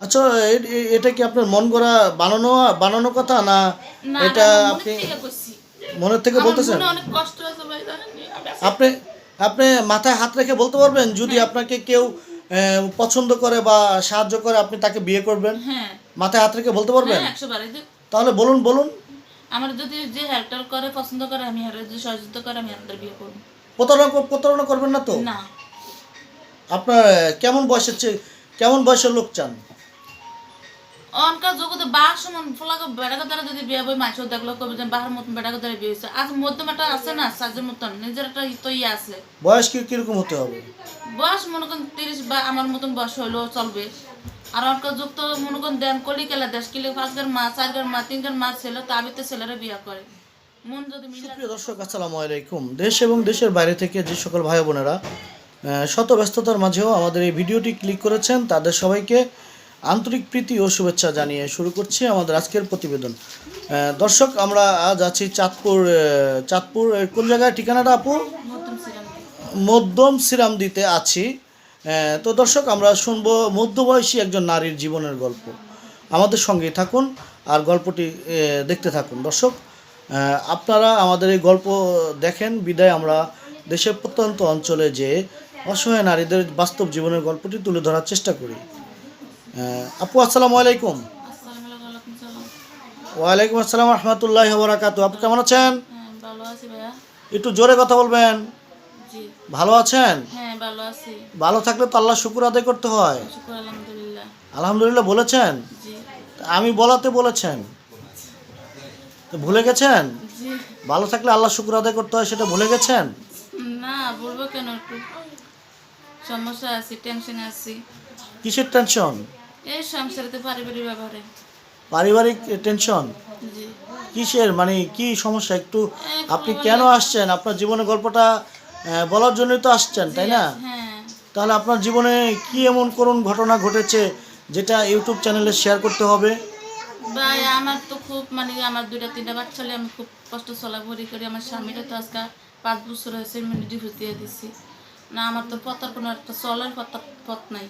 আচ্ছা এটা কি আপনার মন গড়া বানানো বানানো কথা না এটা আপনি মনের থেকে বলতেছেন? আপনি আপনি মাথায় হাত রেখে বলতে পারবেন যদি আপনাকে কেউ পছন্দ করে বা সাহায্য করে আপনি তাকে বিয়ে করবেন? হ্যাঁ। মাথায় হাত রেখে বলতে পারবেন? হ্যাঁ তাহলে বলুন বলুন। আমার যদি যে হেল্পটার করে পছন্দ করে আমি হেল্প যদি সহযোগিতা করে আমি আপনার বিয়ে করব। প্রতারণা প্রতারণা করবেন না তো? না। আপনার কেমন বয়সের চেয়ে কেমন বয়সের লোক চান? অনকা জগতে বাহার সমান ফলাকে বেড়াকে দ্বারা যদি বিয়ে বই মাছ দেখল কবে যে বাহার মতন বেড়াকে দ্বারা বিয়ে হয়েছে আজ মধ্যম একটা আছে না সাজের মতন নিজের একটা তো ইয়ে আছে। বয়স কি কীরকম হতে হবে? বয়স মনে করেন তিরিশ বা আমার মতন বয়স চলবে। আর যুগ তো মনে করেন দেন কলি কেলা দেশ কিলে পাঁচগার মা চারগার মা তিনগার মা ছেলে তো আমি তো ছেলেরা বিয়ে করে। মন যদি মিলে দর্শক আসসালামু আলাইকুম। দেশ এবং দেশের বাইরে থেকে যে সকল ভাই বোনেরা শত ব্যস্ততার মাঝেও আমাদের এই ভিডিওটি ক্লিক করেছেন তাদের সবাইকে আন্তরিক প্রীতি ও শুভেচ্ছা জানিয়ে শুরু করছি আমাদের আজকের প্রতিবেদন। দর্শক, আমরা আজ আছি চাঁদপুর চাঁদপুর কোন জায়গায় ঠিকানাটা আপু? মধ্যম সিরাম দিতে আছি তো দর্শক, আমরা শুনব মধ্যবয়সী একজন নারীর জীবনের গল্প। আমাদের সঙ্গেই থাকুন আর গল্পটি দেখতে থাকুন। দর্শক আপনারা আমাদের এই গল্প দেখেন। বিদায় আমরা দেশের প্রত্যন্ত অঞ্চলে যে অসহায় নারীদের বাস্তব জীবনের গল্পটি তুলে ধরার চেষ্টা করি। আপু আসসালামু আলাইকুম। ওয়ালাইকুম আসসালাম রহমতুল্লাহ বরাকাতু আপু কেমন আছেন? একটু জোরে কথা বলবেন। ভালো আছেন? ভালো থাকলে তো আল্লাহ শুকুর আদায় করতে হয়। আলহামদুলিল্লাহ আলহামদুলিল্লাহ বলেছেন? আমি বলাতে বলেছেন। তো ভুলে গেছেন? ভালো থাকলে আল্লাহ শুকুর আদায় করতে হয় সেটা ভুলে গেছেন? না বলব কেন একটু? সমস্যা আছি টেনশনে আছি। কিসের টেনশন এই সংসারেতে পারিবারিক ব্যাপারে পারিবারিক টেনশন কিসের? মানে কি সমস্যা? একটু আপনি কেন আসছেন? আপনার জীবনের গল্পটা বলার জন্যই তো আসছেন তাই না? হ্যাঁ। তাহলে আপনার জীবনে কি এমন করুণ ঘটনা ঘটেছে যেটা ইউটিউব চ্যানেলে শেয়ার করতে হবে? ভাই আমার তো খুব মানে আমার দুইটা তিনটা বাচ্চা হলে আমি খুব কষ্ট চলাফরি করি। আমার স্বামীরা তো আজকে পাঁচ বছর হয়েছে মানে ডিভোর্স দিয়ে দিছি। না আমার তো পথার কোনো একটা চলার পথ পথ নাই।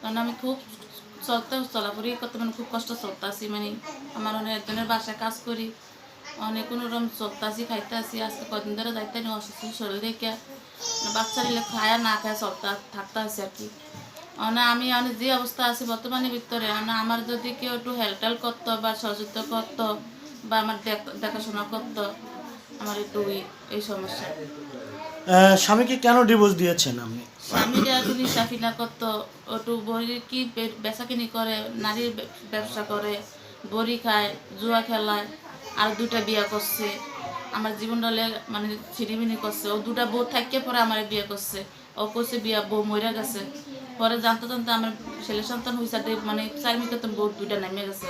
কারণ আমি খুব চলতে চলাফরি করতে মানে খুব কষ্ট চলতে মানে আমার অনেক একজনের বাসায় কাজ করি অনেক কোনো রকম চলতে আসি খাইতে আসি আজকে কদিন ধরে যাইতে নি, অসুস্থ শরীর দেখে বাচ্চা নিলে খায়া, না খায় চলতে থাকতে আসি আর কি। মানে আমি অনেক যে অবস্থা আছি বর্তমানে ভিতরে মানে আমার যদি কেউ একটু হেল্প টেল্প করতো বা সহযোগিতা করতো বা আমার দেখ- দেখাশোনা করতো আমার একটু এই সমস্যা। স্বামীকে কেন ডিভোর্স দিয়েছেন আপনি? স্বামীরা একটু নিশাফিনা করতো একটু বড়ি কি বে- বেচাকিনি করে, নারীর ব্যবসা করে, বড়ি খায়, জুয়া খেলায়, আর দুটা বিয়ে করছে। আমার জীবনটা লে- মানে ছিনিমিনি করছে। ও দুটা বউ থাকিয়ে পরে আমার বিয়ে করছে। ও করছে বিয়া, বউ মরে গেছে। পরে জানতে জানতে আমার ছেলে সন্তান হয়েছে মানে চারিমিকে তো বউ দুইটা নেমে গেছে।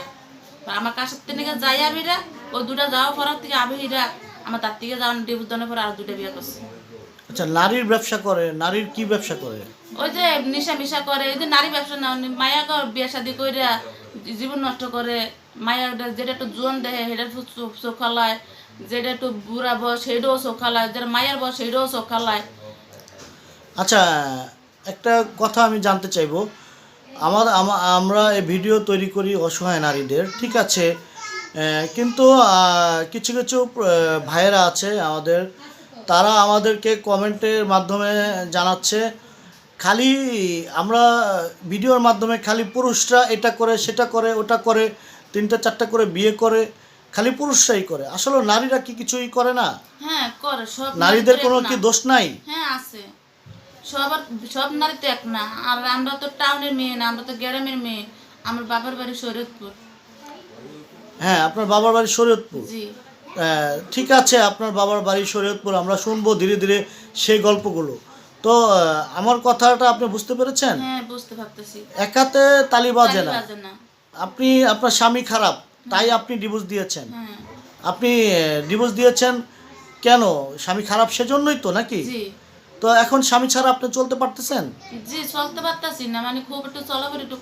আমার কাছের থেকে যাই আবিরা ও দুটা যাওয়া পরার থেকে আবিরা আমার তার থেকে যাওয়ার ডিভোর্স পরে আর দুটা বিয়ে করছে। আচ্ছা নারীর ব্যবসা করে নারীর কি ব্যবসা করে? ওই যে নেশা মিশা করে এই যে নারী ব্যবসা না মায়া বিয়া শাদি কইরা জীবন নষ্ট করে মায়া যেটা একটু জোন দেহে সেটা একটু চোখ- চোখালায় যেটা একটু বুড়া বয়স সেটাও চোখালায় যেটা মায়ের বয়স সেটাও চোখালায় আচ্ছা একটা কথা আমি জানতে চাইব। আমার আমরা এই ভিডিও তৈরি করি অসহায় নারীদের ঠিক আছে? কিন্তু কিছু কিছু ভাইয়েরা আছে আমাদের তারা আমাদেরকে কমেন্টের মাধ্যমে জানাচ্ছে খালি আমরা ভিডিওর মাধ্যমে খালি পুরুষরা এটা করে সেটা করে ওটা করে তিনটা চারটা করে বিয়ে করে খালি পুরুষরাই করে। আসলে নারীরা কি কিছুই করে না? হ্যাঁ করে সব নারীদের কোনো কি দোষ নাই? হ্যাঁ আছে। সবার সব নারী তো এক না। আর আমরা তো টাউনের মেয়ে না আমরা তো গ্রামের মেয়ে। আমার বাবার বাড়ি শরীয়তপুর। হ্যাঁ আপনার বাবার বাড়ি শরীয়তপুর? জি। ঠিক আছে আপনার বাবার বাড়ি শরীয়তপুর আমরা শুনব ধীরে ধীরে সেই গল্পগুলো। তো আমার কথাটা আপনি বুঝতে পেরেছেন? হ্যাঁ বুঝতে পারতেছি। একাতে তালি বাজে না। আপনি আপনার স্বামী খারাপ তাই আপনি ডিভোর্স দিয়েছেন। হ্যাঁ। আপনি ডিভোর্স দিয়েছেন কেন? স্বামী খারাপ সেজন্যই তো নাকি? তো এখন স্বামী ছাড়া আপনি চলতে পারতেছেন? জি চলতে পারতাছি না মানে খুব একটু চলাফেরা একটু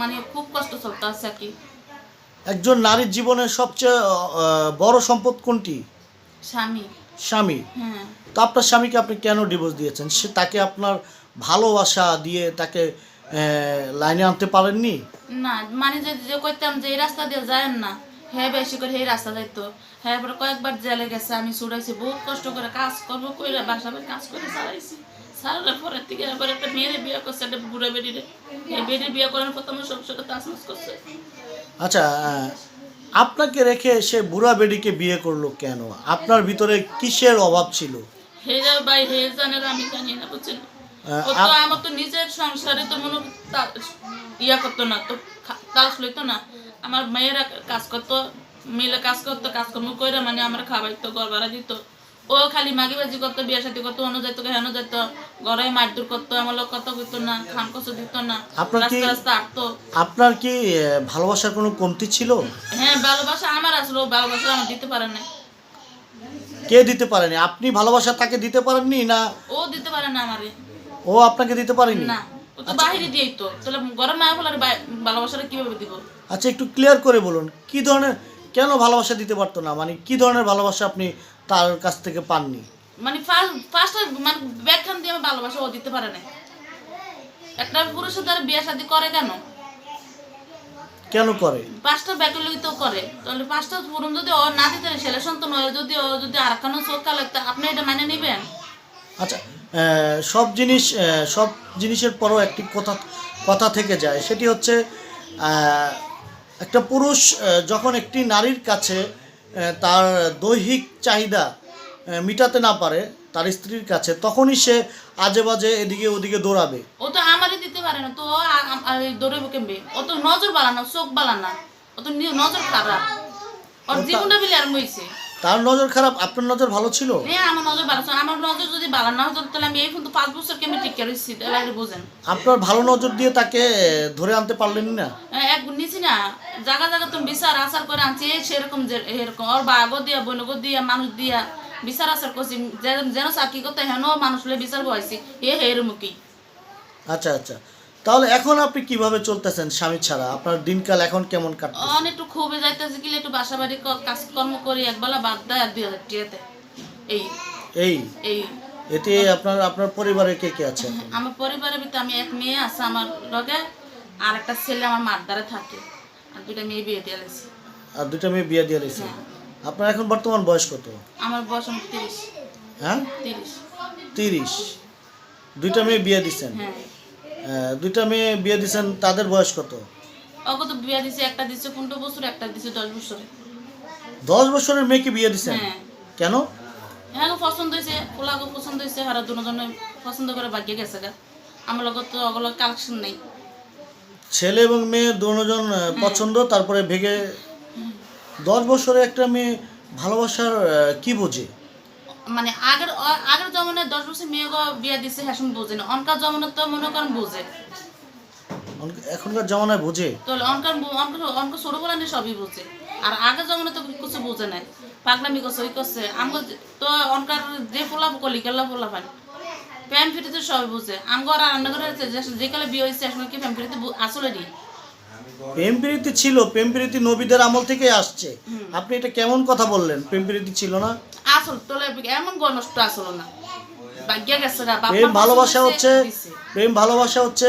মানে খুব কষ্ট চলতে আছে আর কি। একজন নারীর জীবনের সবচেয়ে বড় সম্পদ কোনটি? স্বামী। স্বামী। হ্যাঁ। তো আপনার স্বামীকে আপনি কেন ডিভোর্স দিয়েছেন? সে তাকে আপনার ভালোবাসা দিয়ে তাকে লাইনে আনতে পারেননি? না মানে যে যে কইতাম যে এই রাস্তা দিয়ে যায় না হ্যাঁ বেশি করে এই রাস্তা যাইতো হ্যাঁ পরে কয়েকবার জেলে গেছে আমি ছুটাইছি বহুত কষ্ট করে কাজ করব কইরা বাসা কাজ করে চালাইছি সারার পরে থেকে এবার একটা মেয়েরে বিয়ে করছে একটা বুড়ো বেডিরে এই বেডির বিয়ে করার প্রথমে সংসারে তাসমাস করছে। আচ্ছা আপনাকে রেখে সে বুড়া বেডিকে বিয়ে করল কেন? আপনার ভিতরে কিসের অভাব ছিল? হে ভাই হে আমি জানি না বুঝছেন? ও তো আমার তো নিজের সংসারে তো মনে তা- ইয়া করতো না তো খা- তালাশ লইতো না। আমার মেয়েরা কাজ করতো মিলে কাজ করতো কাজকর্ম করে মানে আমার খাবাইতো ঘর ভাড়া দিত। ও খালি মাগি বাজি করতো বিয়ে সাথে করতো অন্য যাইতো হেন যাইতো ঘরে মারধর করতো আমার লোক কথা কইতো না খান কষ্ট দিত না রাস্তা রাস্তা আটতো। আপনার কি ভালোবাসার কোনো কমতি ছিল? হ্যাঁ ভালোবাসা আমার আসলো ভালোবাসা আমার দিতে পারে না কে দিতে পারেনি? আপনি ভালোবাসা তাকে দিতে পারেননি না? ও দিতে পারে না আমারে। ও আপনাকে দিতে পারেনি? না ও তো বাহিরে দিয়েই তো। তাহলে ঘরে মায়া ফেলার ভালোবাসাটা কীভাবে দিব? আচ্ছা একটু ক্লিয়ার করে বলুন কি ধরনের কেন ভালোবাসা দিতে পারতো না? মানে কি ধরনের ভালোবাসা আপনি তার কাছ থেকে পাননি? মানে ফার্স্ট মানে ব্যাখ্যান দিয়ে আমার ভালোবাসা ও দিতে পারে না একটা পুরুষ দ্বারা বিয়ে শাদী করে কেন? কেন করে? পাঁচটা ব্যাকুলি তো করে। তাহলে পাঁচটা পুরুষ যদি ও না দিতে ছেলে সন্তান হয় যদি ও যদি আর কোনো চোখ কালে তা আপনি এটা মানে নেবেন? আচ্ছা সব জিনিস সব জিনিসের পরও একটি কথা কথা থেকে যায়। সেটি হচ্ছে একটা পুরুষ যখন একটি নারীর কাছে তার দৈহিক চাহিদা মিটাতে না পারে তার স্ত্রীর কাছে তখনই সে আজে বাজে এদিকে ওদিকে দৌড়াবে। ও তো আমারই দিতে পারে না তো দৌড়াবো কেমবে ও তো নজর বাড়ানো চোখ বাড়ানা ও তো নজর খারাপ। ওর জীবনটা বিলে আর মইছে তার নজর খারাপ আপনার নজর ভালো ছিল? হ্যাঁ আমার নজর বাড়াচ্ছে আমার নজর যদি হতো তাহলে আমি এই কিন্তু পাঁচ বছর কেমন ঠিক করে তাহলে বোঝেন। আপনার ভালো নজর দিয়ে তাকে ধরে আনতে পারলেন না? হ্যাঁ, এক নিছি না। জায়গা জায়গা তুমি বিচার আচার করে আনছি সেরকম এরকম। ওর বাগো দিয়া বনগো দিয়া মানুষ দিয়া বিচার আচার করছি। যেন চাকরি করতে হেন মানুষ বিচার বহাইছি। এ হের মুখী আচ্ছা আচ্ছা। তাহলে এখন আপনি কীভাবে চলতেছেন স্বামী ছাড়া? আপনার দিনকাল এখন কেমন কাটছে অনেক একটু খুবই যাইতেছে কি একটু বাসা বাড়ি কাজকর্ম করি একবেলা বাদ দেয় আর দুই হাজার টিয়াতে। এই। এই? এই। এতে আপনার আপনার পরিবারে কে কে আছে আমার পরিবারের ভিতরে আমি এক মেয়ে আছে আমার লগে আর একটা ছেলে আমার মার দ্বারা থাকে আর দুইটা মেয়ে বিয়ে দিয়ে লেছি আর দুটো মেয়ে বিয়ে দিয়ে দিয়েছে আপনার এখন বর্তমান বয়স কত? আমার বয়স তিরিশ। হ্যাঁ? তিরিশ। তিরিশ। দুইটা মেয়ে বিয়ে দিচ্ছেন হ্যাঁ। দুইটা মেয়ে বিয়ে দিচ্ছেন তাদের বয়স কত? ওকে তো বিয়ে দিছে একটা দিছে পনেরো বছর একটা দিছে দশ বছরে। দশ বছরের মেয়েকে বিয়ে দিচ্ছেন হ্যাঁ। কেন? হ্যাঁ পছন্দ হয়েছে ওলাগো পছন্দ হয়েছে হারা দুজনে পছন্দ করে ভাগ্যে গেছে গা। আমার লগত তো ওগুলো কালেকশন নেই। ছেলে এবং মেয়ে দুজন আহ, পছন্দ তারপরে ভেগে দশ বছরে একটা মেয়ে ভালোবাসার কি বোঝে? মানে আগের আগের জমানায় দশ বছর মেয়ে বিয়ে দিছে হ্যাঁ বোঝে না। অনকার জমানায় তো মনে করেন বোঝে। এখনকার জমানায় বোঝে? তাহলে অনকার অনকার অনকার ছোট বলা নিয়ে সবই বোঝে। আর আগের জমানায় তো কিছু বোঝে নাই। পাগলামি করছে ওই করছে। আমগো তো অনকার যে পোলা কলি গেলা পোলা পান প্যান ফিরিতে সবই বোঝে। আমগো আর রান্না করে আছে যে- যে কালে বিয়ে হয়েছে এখন কি প্যান ফিরিতে আসলে নি প্রেম প্রীতি ছিল প্রেম প্রীতি নবীদের আমল থেকে আসছে। আপনি এটা কেমন কথা বললেন? প্রেম প্রীতি ছিল না? আসল তোলে এমন গণষ্ট আসল না। ভাগ্য গেছে না প্রেম ভালোবাসা হচ্ছে প্রেম ভালোবাসা হচ্ছে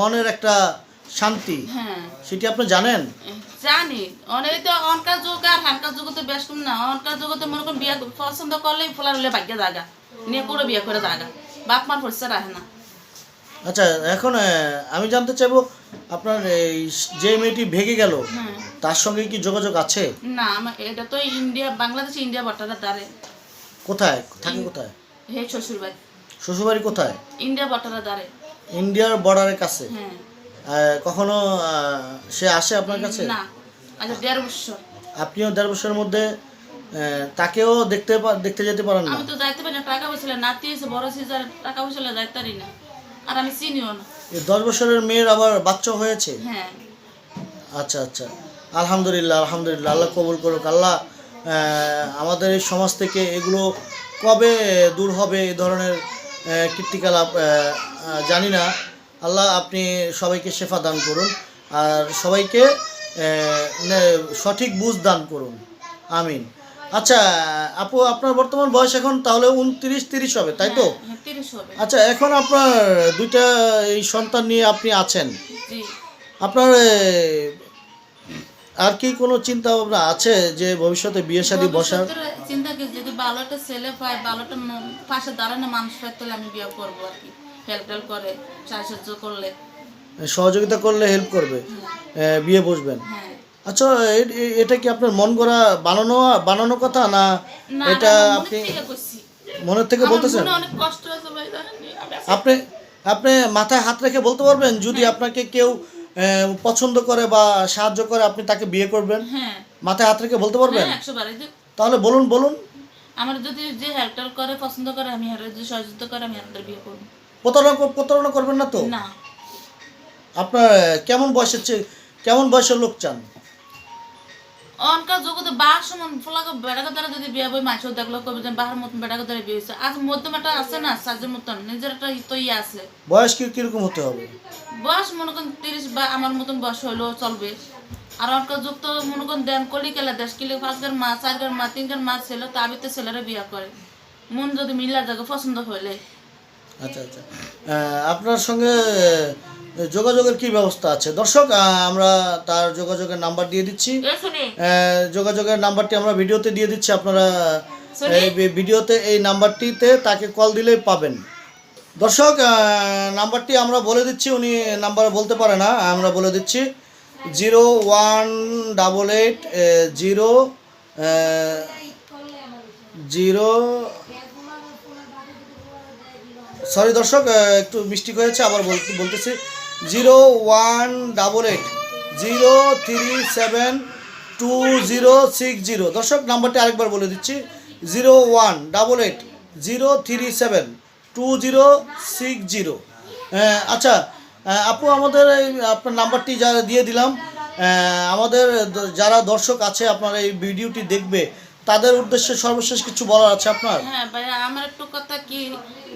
মনের একটা শান্তি। হ্যাঁ। সেটি আপনি জানেন? জানি। অনেক তো অনকার যুগ আর হানকার যুগ তো বেশ না। অনকার যুগ তো মনে করুন বিয়া পছন্দ করলেই ফোলা হলে ভাগ্য জাগা। নিয়ে করে বিয়ে করে জাগা। বাপ মার পরিচয় রাখে না। আচ্ছা এখন আমি জানতে চাইব আপনার এই যে মেয়েটি ভেঙে গেল হ্যাঁ। তার সঙ্গে কি যোগাযোগ আছে? না আমার এটা তো ইন্ডিয়া বাংলাদেশ ইন্ডিয়া বর্ডারের দ্বারে কোথায়? থাকে কোথায়? হে শ্বশুর বাড়ি শ্বশুরবাড়ি কোথায়? ইন্ডিয়া বর্ডারের দ্বারে ইন্ডিয়ার বর্ডারের কাছে? হ্যাঁ। কখনো সে আসে আপনার কাছে? না আচ্ছা দেড় বছর। আপনিও দেড় বছরের মধ্যে তাকেও দেখতে দেখতে যেতে পারেন না? আমি তো যাইতে পারি না টাকা পয়সা নাতি এসে বড় সিজার টাকা পয়সা যাইতে পারি না। আর আমি চিনিও না। দশ বছরের মেয়ের আবার বাচ্চা হয়েছে? হ্যাঁ। আচ্ছা আচ্ছা। আলহামদুলিল্লাহ আলহামদুলিল্লাহ। আল্লাহ কবুল করুক। আল্লাহ আমাদের এই সমাজ থেকে এগুলো কবে দূর হবে এই ধরনের কীর্তিকলাপ জানি না। আল্লাহ আপনি সবাইকে শেফা দান করুন আর সবাইকে সঠিক বুঝ দান করুন। আমিন। আচ্ছা আপু আপনার বর্তমান বয়স এখন তাহলে উনত্রিশ তিরিশ হবে তাই তো? হ্যাঁ হবে। আচ্ছা এখন আপনার দুইটা এই সন্তান নিয়ে আপনি আছেন। আপনার আর কি কোনো চিন্তা ভাবনা আছে যে ভবিষ্যতে বিয়ে শাদী বসার? চিন্তা কি? যদি ভালো একটা ছেলে পায় ভালো একটা পাশে দাঁড়ানো মানুষ পায় তাহলে আমি বিয়ে করব আর কি। হেল্প টেল্প করে সাহায্য করলে। সহযোগিতা করলে হেল্প করবে বিয়ে বসবেন। হ্যাঁ। আচ্ছা এটা কি আপনার মন গড়া বানানো বানানো কথা না এটা আপনি মনে মনের থেকে বলতেছেন? আপনি আপনি মাথায় হাত রেখে বলতে পারবেন যদি আপনাকে কেউ পছন্দ করে বা সাহায্য করে আপনি তাকে বিয়ে করবেন। হ্যাঁ। মাথায় হাত রেখে বলতে পারবেন? হ্যাঁ তাহলে বলুন বলুন। আমার যদি যে হেল্প টেল্প করে পছন্দ করে আমি হেল্প যদি সহযোগিতা করে আমি হেল্প বিয়ে করব। প্রতারণা প্রতারণা করবেন না তো? না। আপনার কেমন বয়সের চেয়ে- কেমন বয়সের লোক চান? অনকার জগতে বাহার সমান ফলাকে বেড়াকে দ্বারা যদি বিয়ে বই মাছও দেখল কবে যে বাহার মতন বেড়াকে দ্বারা বিয়ে হয়েছে। আজ মধ্যম একটা আছে না সাজের মতন নিজের একটা তো ইয়ে আছে। বয়স কি কীরকম হতে হবে? বয়স মনে করেন তিরিশ বা আমার মতন বয়স হইলেও চলবে। আর অনকার যুগ তো মনে করেন দেন কলি কেলা দেশ কিলে পাঁচগার মা চারগার মা তিনগার মা ছিল তা আবিতে ছেলেরা বিয়ে করে। মন যদি মিলা যাবে পছন্দ হইলে। আচ্ছা আচ্ছা। আপনার সঙ্গে যোগাযোগের কি ব্যবস্থা আছে? দর্শক আমরা তার যোগাযোগের নাম্বার দিয়ে দিচ্ছি। যোগাযোগের নাম্বারটি আমরা ভিডিওতে দিয়ে দিচ্ছি। আপনারা এই ভিডিওতে এই নাম্বারটিতে তাকে কল দিলেই পাবেন। দর্শক নাম্বারটি আমরা বলে দিচ্ছি উনি নাম্বার বলতে পারে না আমরা বলে দিচ্ছি। Zero one double eight zero zero sorry দর্শক একটু মিস্টেক হয়েছে আবার বলতে বলতেছি। Zero one double eight, zero three seven two zero six zero. দর্শক, নাম্বারটি আরেকবার বলে দিচ্ছি। Zero one double eight, zero three seven two zero six zero. আচ্ছা আপু, আমাদের এই, আপনার নাম্বারটি যারা দিয়ে দিলাম। আমাদের যারা দর্শক আছে, আপনার এই ভিডিওটি দেখবে, তাদের উদ্দেশ্যে সর্বশেষ কিছু বলার আছে আপনার? হ্যাঁ ভাই আমার একটু কথা কি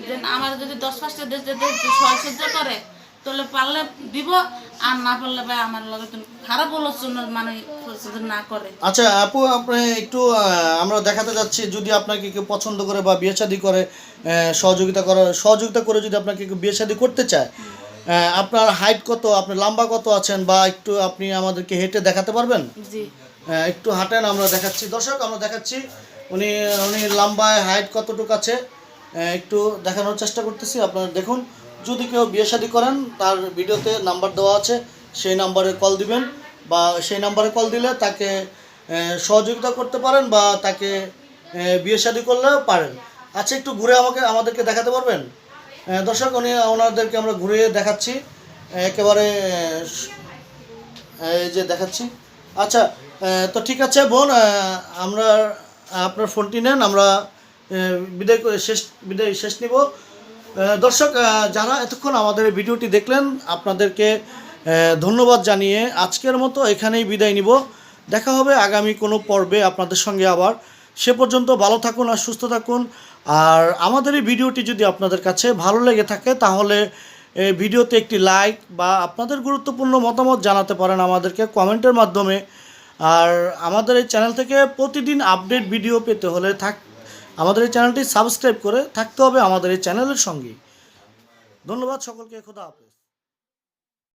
যে আমার যদি দশ পাঁচটা দেশ যদি সহযোগিতা করে তাহলে পারলে দিব আর না পারলে ভাই আমার লগে তো খারাপ জন্য মানে না করে। আচ্ছা আপু আপনি একটু আমরা দেখাতে যাচ্ছি যদি আপনাকে কেউ পছন্দ করে বা বিয়ে শাদী করে সহযোগিতা করে সহযোগিতা করে যদি আপনাকে কেউ বিয়ে শাদী করতে চায় আপনার হাইট কত আপনি লম্বা কত আছেন বা একটু আপনি আমাদেরকে হেঁটে দেখাতে পারবেন? জি। একটু হাঁটেন আমরা দেখাচ্ছি। দর্শক আমরা দেখাচ্ছি উনি উনি লম্বায় হাইট কতটুকু আছে একটু দেখানোর চেষ্টা করতেছি, আপনারা দেখুন। যদি কেউ বিয়ে শাদী করেন, তার ভিডিওতে নাম্বার দেওয়া আছে, সেই নাম্বারে কল দিবেন বা সেই নাম্বারে কল দিলে তাকে সহযোগিতা করতে পারেন বা তাকে বিয়ে শাদী করলেও পারেন। আচ্ছা একটু ঘুরে আমাকে, আমাদেরকে দেখাতে পারবেন? দর্শক, উনি ওনাদেরকে আমরা ঘুরে দেখাচ্ছি। একেবারে এই যে দেখাচ্ছি। আচ্ছা তো ঠিক আছে বোন আমরা, আপনার ফোনটি নেন, আমরা বিদায় শেষ বিদায় শেষ নিব। দর্শক যারা এতক্ষণ আমাদের ভিডিওটি দেখলেন, আপনাদেরকে ধন্যবাদ জানিয়ে আজকের মতো এখানেই বিদায় নিব। দেখা হবে আগামী কোনো পর্বে আপনাদের সঙ্গে আবার। সে পর্যন্ত ভালো থাকুন আর সুস্থ থাকুন। আর আমাদের এই ভিডিওটি যদি আপনাদের কাছে ভালো লেগে থাকে, তাহলে ভিডিওতে একটি লাইক বা আপনাদের গুরুত্বপূর্ণ মতামত জানাতে পারেন আমাদেরকে কমেন্টের মাধ্যমে। আর আমাদের এই চ্যানেল থেকে প্রতিদিন আপডেট ভিডিও পেতে হলে থাক আমাদের এই চ্যানেলটি সাবস্ক্রাইব করে থাকতে হবে আমাদের এই চ্যানেলের সঙ্গে। ধন্যবাদ সকলকে, খোদা হাফেজ।